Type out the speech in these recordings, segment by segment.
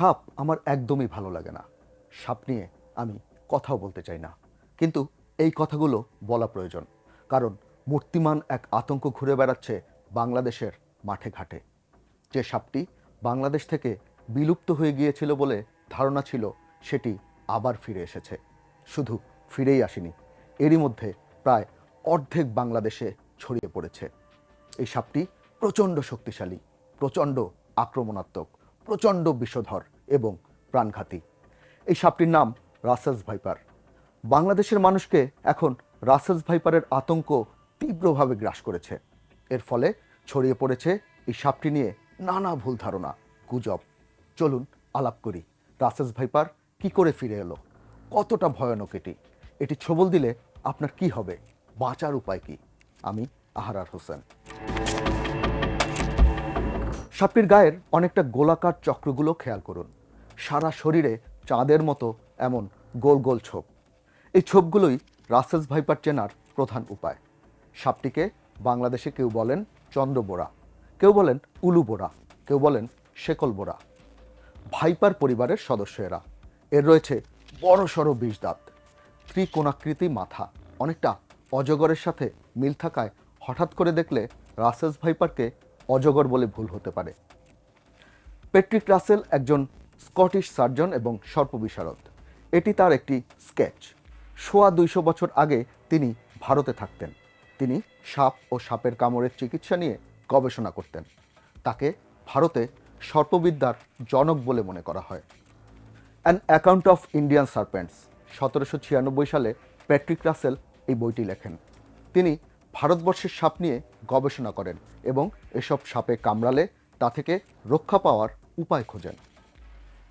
সাপ আমার একদমই ভালো লাগে না। সাপ নিয়ে আমি কথাও বলতে চাই না। কিন্তু এই কথাগুলো বলা প্রয়োজন, কারণ মূর্তিমান এক আতঙ্ক ঘুরে বেড়াচ্ছে বাংলাদেশের মাঠে ঘাটে। যে সাপটি বাংলাদেশ থেকে বিলুপ্ত হয়ে গিয়েছিল বলে ধারণা ছিল, সেটি আবার ফিরে এসেছে। শুধু ফিরেই আসেনি, এরই মধ্যে প্রায় অর্ধেক বাংলাদেশে ছড়িয়ে পড়েছে। এই সাপটি প্রচণ্ড শক্তিশালী, প্রচণ্ড আক্রমণাত্মক। প্রচণ্ড বিষধর এবং প্রাণঘাতী। এই সাপটির নাম রাসেলস ভাইপার। বাংলাদেশের মানুষকে এখন রাসেলস ভাইপারের আতঙ্ক তীব্রভাবে গ্রাস করেছে। এর ফলে ছড়িয়ে পড়েছে এই সাপটি নিয়ে নানা ভুল ধারণা, গুজব। চলুন আলাপ করি, রাসেলস ভাইপার কি করে ফিরে এলো? কতটা ভয়ানক এটি? এটি ছবল দিলে আপনার কি হবে? বাঁচার উপায় কি? আমি আহারার হোসেন। সাপটির গায়ের অনেকটা গোলাকার চক্রগুলো খেয়াল করুন। সারা শরীরে চাঁদের মতো এমন গোল গোল ছোপ। এই ছোপগুলোই রাসেলস ভাইপার চেনার প্রধান উপায়। সাপটিকে বাংলাদেশে কেউ বলেন চন্দ্রবোরা, কেউ বলেন উলু বোরা কেউ বলেন শেকল বোরা ভাইপার পরিবারের সদস্য এরা এর রয়েছে বড় সড়ো বিষ দাঁত ত্রিকোণাকৃতি মাথা, অনেকটা অজগরের সাথে মিল থাকায় হঠাৎ করে দেখলে রাসেলস ভাইপারকে অজগর বলে ভুল হতে পারে। পেট্রিক রাসেল একজন স্কটিশ সার্জন এবং সর্পবিশারদ। এটি তার একটি স্কেচ সোয়া দুইশো বছর আগে তিনি ভারতে থাকতেন। তিনি সাপ ও সাপের কামড়ের চিকিৎসা নিয়ে গবেষণা করতেন। তাকে ভারতে সর্পবিদ্যার জনক বলে মনে করা হয়। An account of Indian serpents সতেরোশো ছিয়ানব্বই সালে প্যাট্রিক রাসেল এই বইটি লেখেন। তিনি ভারতবর্ষের সাপ নিয়ে গবেষণা করেন এবং এসব সাপে কামড়ালে তা থেকে রক্ষা পাওয়ার উপায় খোঁজেন।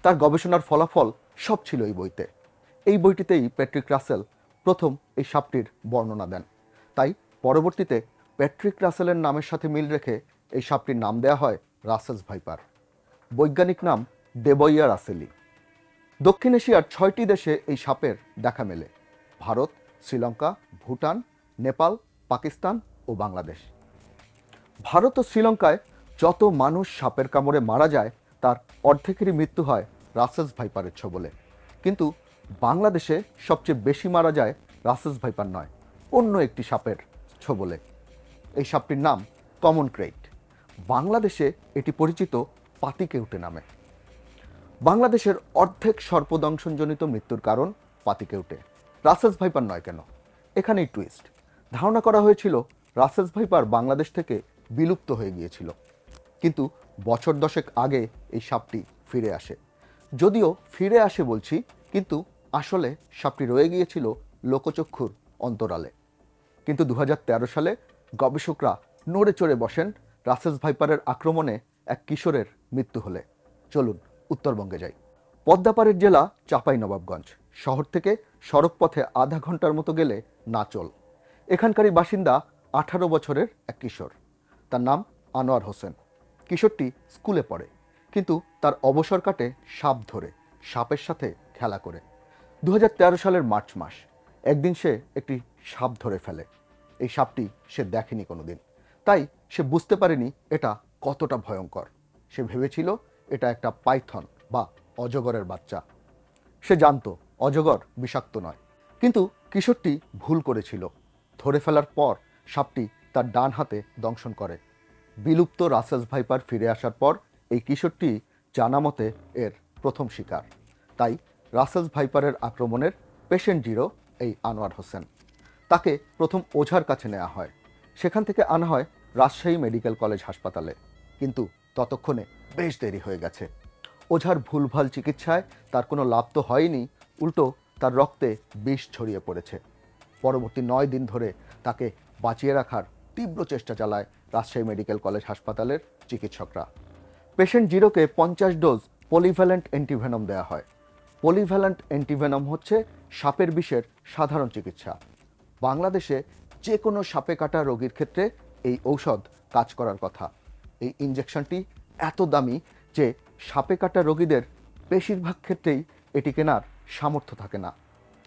তার গবেষণার ফলাফল সব ছিল এই বইতে। এই বইটিতেই প্যাট্রিক রাসেল প্রথম এই সাপটির বর্ণনা দেন। তাই পরবর্তীতে প্যাট্রিক রাসেলের নামের সাথে মিল রেখে এই সাপটির নাম দেওয়া হয় রাসেলস ভাইপার। বৈজ্ঞানিক নাম দেবইয়া রাসেলি। দক্ষিণ এশিয়ার ছয়টি দেশে এই সাপের দেখা মেলে। ভারত, শ্রীলঙ্কা, ভুটান, নেপাল পাকিস্তান ও বাংলাদেশ। ভারত ও শ্রীলঙ্কায় যত মানুষ সাপের কামড়ে মারা যায়, তার অর্ধেকেরই মৃত্যু হয় রাসেলস ভাইপারের ছবলে। কিন্তু বাংলাদেশে সবচেয়ে বেশি মারা যায় রাসেলস ভাইপার নয়, অন্য একটি সাপের ছবলে। এই সাপটির নাম কমন ক্রেইট। বাংলাদেশে এটি পরিচিত পাতিকেউটে নামে। বাংলাদেশের অর্ধেক সর্পদংশনজনিত মৃত্যুর কারণ পাতিকেউটে রাসেলস ভাইপার নয় কেন? এখানেই টুইস্ট ধারণা করা হয়েছিল রাসেলস ভাইপার বাংলাদেশ থেকে বিলুপ্ত হয়ে গিয়েছিল। কিন্তু বছর দশেক আগে এই সাপটি ফিরে আসে। যদিও ফিরে আসে বলছি, কিন্তু আসলে সাপটি রয়ে গিয়েছিল লোকচক্ষুর অন্তরালে। কিন্তু দু হাজার তেরো সালে গবেষকরা নড়ে চড়ে বসেন রাসেলস ভাইপারের আক্রমণে এক কিশোরের মৃত্যু হলে। চলুন উত্তরবঙ্গে যাই। পদ্মাপাড়ের জেলা চাপাই নবাবগঞ্জ শহর থেকে সড়ক পথে আধা ঘণ্টার মতো গেলে নাচল এখানকারই বাসিন্দা আঠারো বছরের এক কিশোর। তার নাম আনোয়ার হোসেন। কিশোরটি স্কুলে পড়ে, কিন্তু তার অবসর কাটে সাপ ধরে, সাপের সাথে খেলা করে। দু হাজার তেরো সালের মার্চ মাস, একদিন সে একটি সাপ ধরে ফেলে। এই সাপটি সে দেখেনি কোনোদিন। তাই সে বুঝতে পারেনি এটা কতটা ভয়ঙ্কর। সে ভেবেছিল এটা একটা পাইথন বা অজগরের বাচ্চা। সে জানতো অজগর বিষাক্ত নয়, কিন্তু কিশোরটি ভুল করেছিল। ধরে ফেলার পর সাপটি তার ডান হাতে দংশন করে। বিলুপ্ত রাসেলস ভাইপার ফিরে আসার পর এই কিশোরটি জানা মতে এর প্রথম শিকার। তাই রাসেলস ভাইপারের আক্রমণের পেশেন্ট জিরো এই আনোয়ার হোসেন। তাকে প্রথম ওঝার কাছে নেওয়া হয়। সেখান থেকে আনা হয় রাজশাহী মেডিকেল কলেজ হাসপাতালে। কিন্তু ততক্ষণে বেশ দেরি হয়ে গেছে। ওঝার ভুলভাল চিকিৎসায় তার কোনো লাভ তো হয়নি, উল্টো তার রক্তে বিষ ছড়িয়ে পড়েছে। পরবর্তী নয় দিন ধরে তাকে বাঁচিয়ে রাখার তীব্র চেষ্টা চালায় রাজশাহী মেডিকেল কলেজ হাসপাতালের চিকিৎসকরা। পেশেন্ট জিরোকে পঞ্চাশ ডোজ পলিভ্যালেন্ট অ্যান্টিভেনম দেওয়া হয়। পলিভ্যালেন্ট অ্যান্টিভেনম হচ্ছে সাপের বিষের সাধারণ চিকিৎসা। বাংলাদেশে যে কোনো সাপে কাটা রোগীর ক্ষেত্রে এই ঔষধ কাজ করার কথা। এই ইঞ্জেকশনটি এত দামি যে সাপে কাটা রোগীদের বেশিরভাগ ক্ষেত্রেই এটি কেনার সামর্থ্য থাকে না।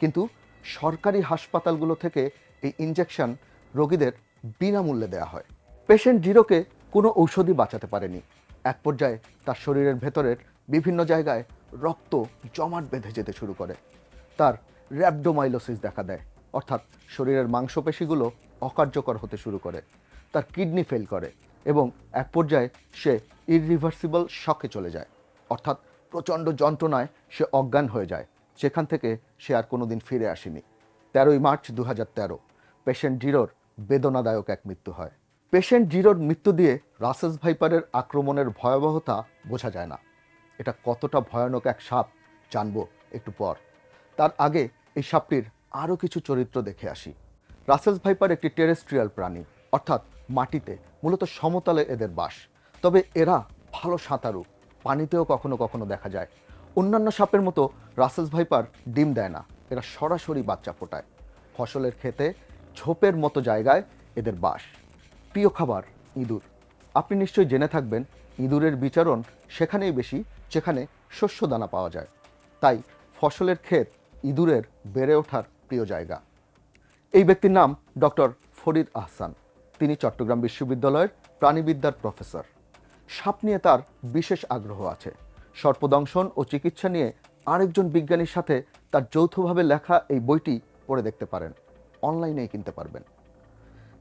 কিন্তু সরকারি হাসপাতালগুলো থেকে এই ইঞ্জেকশন রোগীদের বিনামূল্যে দেওয়া হয়। পেশেন্ট জিরোকে কোনো ঔষধই বাঁচাতে পারেনি। এক পর্যায়ে তার শরীরের ভেতরের বিভিন্ন জায়গায় রক্ত জমাট বেঁধে যেতে শুরু করে। তার র্যাবডোমাইলোসিস দেখা দেয়, অর্থাৎ শরীরের মাংসপেশিগুলো অকার্যকর হতে শুরু করে। তার কিডনি ফেল করে এবং এক পর্যায়ে সে ইররিভার্সিবল শকে চলে যায়। অর্থাৎ প্রচণ্ড যন্ত্রণায় সে অজ্ঞান হয়ে যায়। সেখান থেকে সে আর কোনোদিন ফিরে আসেনি। তেরোই মার্চ দু তেরো, পেশেন্ট জিরোর বেদনাদায়ক এক মৃত্যু হয়। পেশেন্ট জিরোর মৃত্যু দিয়ে রাসেস ভাইপারের আক্রমণের ভয়াবহতা বোঝা যায় না। এটা কতটা ভয়ানক এক সাপ জানব একটু পর। তার আগে এই সাপটির আরও কিছু চরিত্র দেখে আসি। রাসেলস ভাইপার একটি টেরেস্ট্রিয়াল প্রাণী, অর্থাৎ মাটিতে, মূলত সমতলে এদের বাস। তবে এরা ভালো সাঁতারু, পানিতেও কখনো কখনো দেখা যায়। অন্যান্য সাপের মতো রাসেলস ভাইপার ডিম দেয় না। এরা সরাসরি বাচ্চা ফোটায়। ফসলের ক্ষেতে, ঝোপের মতো জায়গায় এদের বাস। প্রিয় খাবার, ইঁদুর। আপনি নিশ্চয়ই জেনে থাকবেন, ইঁদুরের বিচরণ সেখানেই বেশি, যেখানে শস্য দানা পাওয়া যায়। তাই ফসলের ক্ষেত ইঁদুরের বেড়ে ওঠার প্রিয় জায়গা। এই ব্যক্তির নাম ডক্টর ফরিদ আহসান। তিনি চট্টগ্রাম বিশ্ববিদ্যালয়ের প্রাণীবিদ্যার প্রফেসর। সাপ নিয়ে তার বিশেষ আগ্রহ আছে। সর্পদংশন ও চিকিৎসা নিয়ে আরেকজন বিজ্ঞানীর সাথে তার যৌথভাবে লেখা এই বইটি পড়ে দেখতে পারেন। অনলাইনেই কিনতে পারবেন।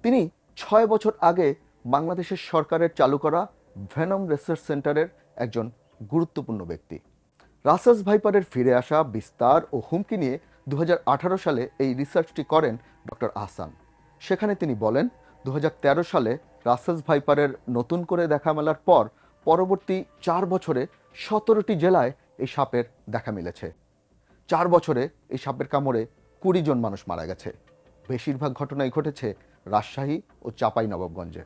তিনি ছয় বছর আগে বাংলাদেশের সরকারের চালু করা ভেনম রিসার্চ সেন্টারের একজন গুরুত্বপূর্ণ ব্যক্তি। রাসেস ভাইপারের ফিরে আসা, বিস্তার ও হুমকি নিয়ে দু হাজার আঠারো সালে এই রিসার্চটি করেন ডক্টর আহসান। সেখানে তিনি বলেন দু হাজার তেরো সালে রাসেস ভাইপারের নতুন করে দেখা মেলার পর পরবর্তী চার বছরে সতেরোটি জেলায় এই সাপের দেখা মিলেছে। চার বছরে এই সাপের কামড়ে কুড়ি জন মানুষ মারা গেছে। বেশিরভাগ ঘটনাই ঘটেছে রাজশাহী ও চাপাই নবাবগঞ্জে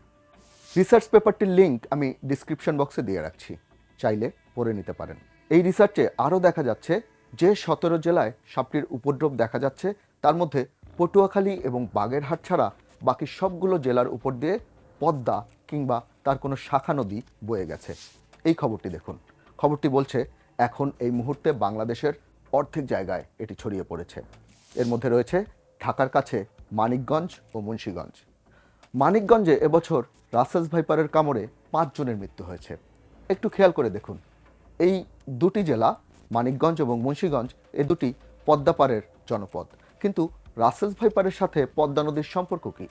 রিসার্চ পেপারটির লিঙ্ক আমি ডিসক্রিপশন বক্সে দিয়ে রাখছি। চাইলে পড়ে নিতে পারেন। এই রিসার্চে আরও দেখা যাচ্ছে যে সতেরো জেলায় সাপটির উপদ্রব দেখা যাচ্ছে, তার মধ্যে পটুয়াখালী এবং বাগেরহাট ছাড়া বাকি সবগুলো জেলার উপর দিয়ে পদ্মা কিংবা তার কোনো শাখা নদী বয়ে গেছে। এই খবরটি দেখুন। খবরটি বলছে, এখন এই মুহূর্তে বাংলাদেশের অর্ধেক জায়গায় এটি ছড়িয়ে পড়েছে। এর মধ্যে রয়েছে ঢাকার কাছে মানিকগঞ্জ ও মুন্সীগঞ্জ। মানিকগঞ্জে এবছর রাসেস ভাইপারের কামড়ে পাঁচজনের মৃত্যু হয়েছে। একটু খেয়াল করে দেখুন, এই দুটি জেলা, মানিকগঞ্জ এবং মুন্সীগঞ্জ, এ দুটি পদ্মাপাড়ের জনপদ। কিন্তু রাসেস ভাইপারের সাথে পদ্মা নদীর সম্পর্ক কী?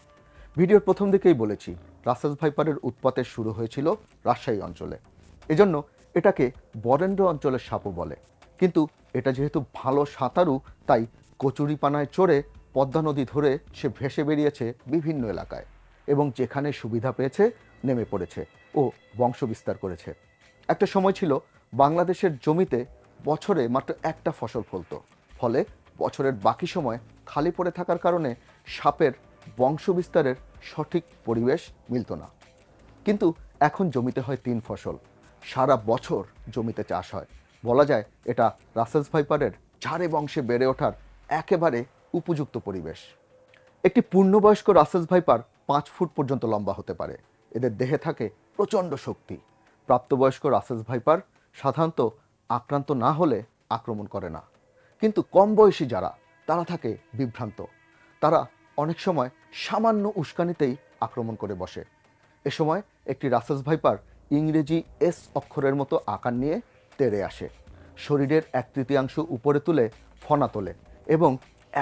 ভিডিওর প্রথম দিকেই বলেছি রাসেস ভাইপারের উৎপাতের শুরু হয়েছিল রাজশাহী অঞ্চলে। এজন্য এটাকে বরেন্দ্র অঞ্চলের সাপও বলে। কিন্তু এটা যেহেতু ভালো সাঁতারু, তাই কচুরিপানায় চড়ে পদ্মা নদী ধরে সে ভেসে বেরিয়েছে বিভিন্ন এলাকায় এবং যেখানে সুবিধা পেয়েছে নেমে পড়েছে ও বংশ বিস্তার করেছে। একটা সময় ছিল বাংলাদেশের জমিতে বছরে মাত্র একটা ফসল ফলত। ফলে বছরের বাকি সময় খালি পড়ে থাকার কারণে সাপের বংশ বিস্তারের সঠিক পরিবেশ মিলত না। কিন্তু এখন জমিতে হয় তিন ফসল। সারা বছর জমিতে চাষ হয়। বলা যায় এটা রাসেস ভাইপারের ঝাড়ে বংশে বেড়ে ওঠার একেবারে উপযুক্ত পরিবেশ। একটি পূর্ণবয়স্ক রাসেস ভাইপার পাঁচ ফুট পর্যন্ত লম্বা হতে পারে। এদের দেহে থাকে প্রচণ্ড শক্তি। প্রাপ্তবয়স্ক রাসেস ভাইপার সাধারণত আক্রান্ত না হলে আক্রমণ করে না। কিন্তু কম বয়সী যারা, তারা থাকে বিভ্রান্ত। তারা অনেক সময় সামান্য উস্কানিতেই আক্রমণ করে বসে। এ সময় একটি রাসেস ভাইপার ইংরেজি এস অক্ষরের মতো আকার নিয়ে তেড়ে আসে। শরীরের এক তৃতীয়াংশ উপরে তুলে ফনা তোলে এবং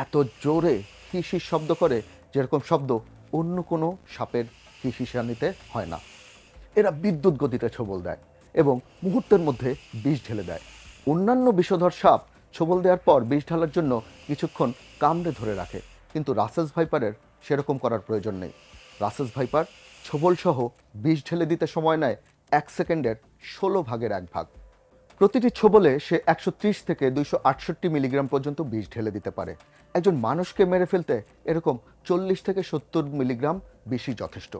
এত জোরে হিসির শব্দ করে যেরকম শব্দ অন্য কোনো সাপের হিসিসানিতে হয় না। এরা বিদ্যুৎ গতিতে ছোবল দেয় এবং মুহূর্তের মধ্যে বিষ ঢেলে দেয়। অন্যান্য বিষধর সাপ ছোবল দেওয়ার পর বিষ ঢালার জন্য কিছুক্ষণ কামড়ে ধরে রাখে। কিন্তু রাসেস ভাইপারের সেরকম করার প্রয়োজন নেই। রাসেস ভাইপার ছোবল সহ বিষ ঢেলে দিতে সময় নেয় এক সেকেন্ডের ষোলো ভাগের এক ভাগ। প্রতিটি ছোবলে সে একশো ত্রিশ থেকে দুইশো আটষট্টি মিলিগ্রাম পর্যন্ত বিষ ঢেলে দিতে পারে। একজন মানুষকে মেরে ফেলতে এরকম চল্লিশ থেকে সত্তর মিলিগ্রাম বিষই যথেষ্ট।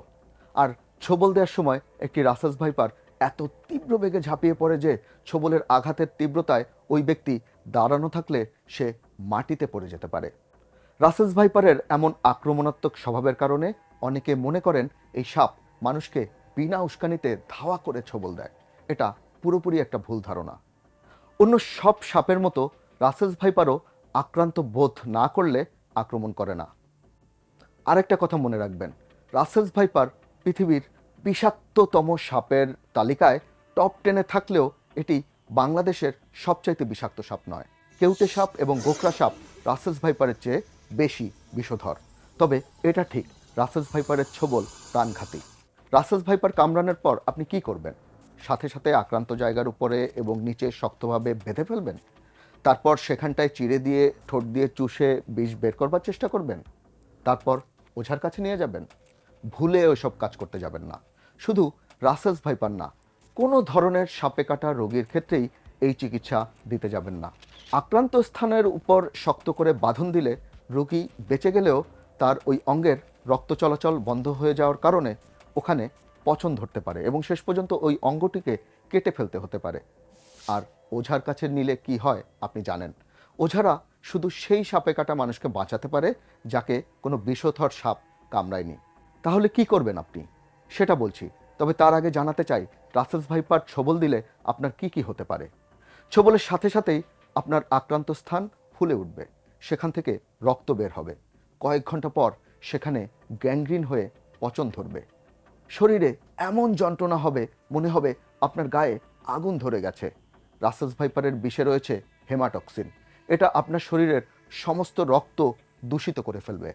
আর ছোবল দেওয়ার সময় একটি রাসাস ভাইপার এত তীব্র বেগে ঝাঁপিয়ে পড়ে যে ছোবলের আঘাতের তীব্রতায় ওই ব্যক্তি দাঁড়ানো থাকলে সে মাটিতে পড়ে যেতে পারে। রাসেস ভাইপারের এমন আক্রমণাত্মক স্বভাবের কারণে অনেকে মনে করেন এই সাপ মানুষকে বিনা উস্কানিতে ধাওয়া করে ছোবল দেয়। এটা পুরোপুরি একটা ভুল ধারণা। অন্য সব সাপের মতো রাসেস ভাইপারও আক্রান্ত বোধ না করলে আক্রমণ করে না। আরেকটা কথা মনে রাখবেন রাসেস ভাইপার পৃথিবীর বিষাক্ততম সাপের তালিকায় টপ টেনে থাকলেও এটি বাংলাদেশের সবচাইতে বিষাক্ত সাপ নয়। কেউটে সাপ এবং গোকরা সাপ রাসেস ভাইপারের চেয়ে বেশি বিষধর। তবে এটা ঠিক রাসেস ভাইপারের ছোবল প্রাণঘাতী রাসেস ভাইপার কামড়ানোর পর আপনি কি করবেন? সাথে সাথে আক্রান্ত জায়গার উপরে এবং নিচে শক্তভাবে বেঁধে ফেলবেন? তারপর সেখানটায় চিড়ে দিয়ে, ঠোঁট দিয়ে চুষে বিষ বের করবার চেষ্টা করবেন? তারপর ওঝার কাছে নিয়ে যাবেন? ভুলে ওইসব কাজ করতে যাবেন না। শুধু রাসেস ভাইপার না, কোনো ধরনের সাপে কাটা রোগীর ক্ষেত্রেই এই চিকিৎসা দিতে যাবেন না। আক্রান্ত স্থানের উপর শক্ত করে বাঁধন দিলে রোগী বেঁচে গেলেও তার ওই অঙ্গের রক্ত চলাচল বন্ধ হয়ে যাওয়ার কারণে ওখানে পচন ধরতে পারে এবং শেষ পর্যন্ত ওই অঙ্গটিকে কেটে ফেলতে হতে পারে। আর ওঝার কাছে নিলে কি হয় আপনি জানেন। ওঝারা শুধু সেই সাপে কাটা মানুষকে বাঁচাতে পারে যাকে কোনো বিষধর সাপ কামড়ায়নি। তাহলে কি করবেন আপনি? সেটা বলছি। তবে তার আগে জানাতে চাই রাসেস ভাইপার ছবল দিলে আপনার কি কি হতে পারে? ছবলের সাথে সাথেই আপনার আক্রান্ত স্থান ফুলে উঠবে। সেখান থেকে রক্ত বের হবে। কয়েক ঘণ্টা পর সেখানে গ্যাংগ্রিন হয়ে পচন ধরবে। শরীরে এমন যন্ত্রণা হবে, মনে হবে আপনার গায়ে আগুন ধরে গেছে। রাসেস ভাইপারের বিষে রয়েছে হেমাটক্সিন। এটা আপনার শরীরের সমস্ত রক্ত দূষিত করে ফেলবে।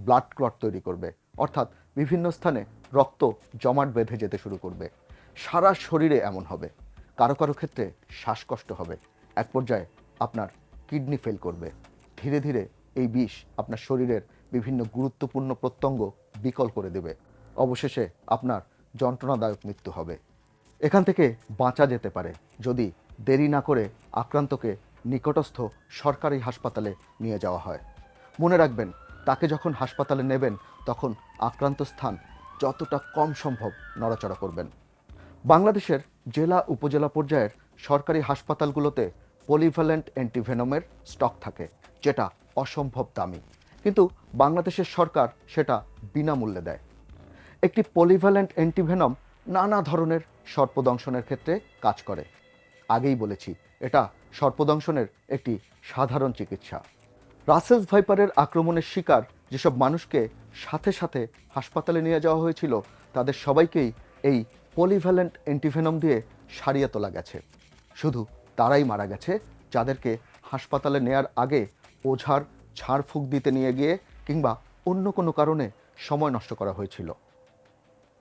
ব্লাড ক্লট তৈরি করবে। অর্থাৎ বিভিন্ন স্থানে রক্ত জমাট বেঁধে যেতে শুরু করবে। সারা শরীরে এমন হবে। কারও কারও ক্ষেত্রে শ্বাসকষ্ট হবে। এক পর্যায়ে আপনার কিডনি ফেল করবে। ধীরে ধীরে এই বিষ আপনার শরীরের বিভিন্ন গুরুত্বপূর্ণ প্রত্যঙ্গ বিকল করে দেবে। অবশেষে আপনার যন্ত্রণাদায়ক মৃত্যু হবে। এখান থেকে বাঁচা যেতে পারে যদি দেরি না করে আক্রান্তকে নিকটস্থ সরকারি হাসপাতালে নিয়ে যাওয়া হয়। মনে রাখবেন, তাকে যখন হাসপাতালে নেবেন, তখন আক্রান্ত স্থান যতটা কম সম্ভব নড়াচড়া করবেন। বাংলাদেশের জেলা উপজেলা পর্যায়ের সরকারি হাসপাতালগুলোতে পলিভ্যালেন্ট অ্যান্টিভেনমের স্টক থাকে। যেটা অসম্ভব দামি। কিন্তু বাংলাদেশের সরকার সেটা বিনামূল্যে দেয়। একটি পলিভ্যালেন্ট অ্যান্টিভেনম নানা ধরনের সর্পদংশনের ক্ষেত্রে কাজ করে। আগেই বলেছি, এটা সর্পদংশনের একটি সাধারণ চিকিৎসা। রাসেলস ভাইপারের আক্রমণের শিকার যেসব মানুষকে সাথে সাথে হাসপাতালে নিয়ে যাওয়া হয়েছিল, তাদের সবাইকেই এই পলিভ্যালেন্ট অ্যান্টিভেনম দিয়ে সারিয়ে তোলা গেছে। শুধু তারাই মারা গেছে, যাদেরকে হাসপাতালে নেয়ার আগে ওঝার ঝাড়ফুঁক দিতে নিয়ে গিয়ে কিংবা অন্য কোনো কারণে সময় নষ্ট করা হয়েছিল।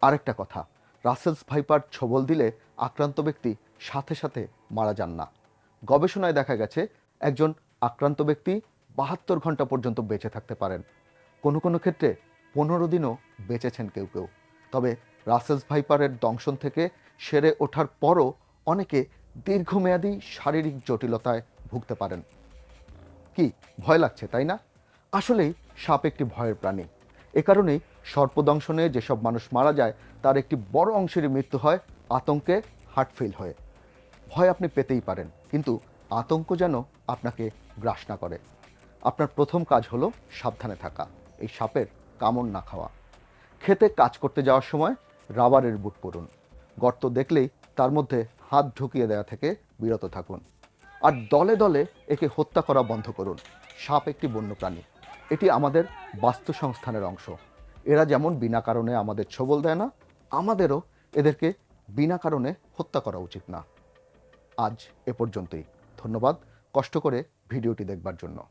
আরেকটা কথা, রাসেলস ভাইপার ছবল দিলে আক্রান্ত ব্যক্তি সাথে সাথে মারা যান না। গবেষণায় দেখা গেছে, একজন আক্রান্ত ব্যক্তি বাহাত্তর ঘণ্টা পর্যন্ত বেঁচে থাকতে পারেন। কোনো কোনো ক্ষেত্রে পনেরো দিনও বেঁচেছেন কেউ কেউ। তবে রাসেলস ভাইপারের দংশন থেকে সেরে ওঠার পরও অনেকে দীর্ঘমেয়াদী শারীরিক জটিলতায় ভুগতে পারেন। কি? ভয় লাগছে, তাই না? আসলেই সাপ একটি ভয়ের প্রাণী। এ কারণেই সর্পদংশনে যেসব মানুষ মারা যায়, তার একটি বড় অংশেরই মৃত্যু হয় আতঙ্কে হার্ট ফেল হয়ে। ভয় আপনি পেতেই পারেন, কিন্তু আতঙ্ক যেন আপনাকে গ্রাস না করে। আপনার প্রথম কাজ হলো সাবধানে থাকা, এই সাপের কামড় না খাওয়া। খেতে কাজ করতে যাওয়ার সময় রাবারের বুট পরুন। গর্ত দেখলেই তার মধ্যে হাত ঢুকিয়ে দেওয়া থেকে বিরত থাকুন। আর দলে দলে একে হত্যা করা বন্ধ করুন। সাপ একটি বন্য প্রাণী এটি আমাদের বাস্তু সংস্থানের অংশ। এরা যেমন বিনা কারণে আমাদের ছবল দেয় না, আমাদেরও এদেরকে বিনা কারণে হত্যা করা উচিত না। আজ এ পর্যন্তই। ধন্যবাদ। কষ্ট করে ভিডিওটি দেখবার জন্য।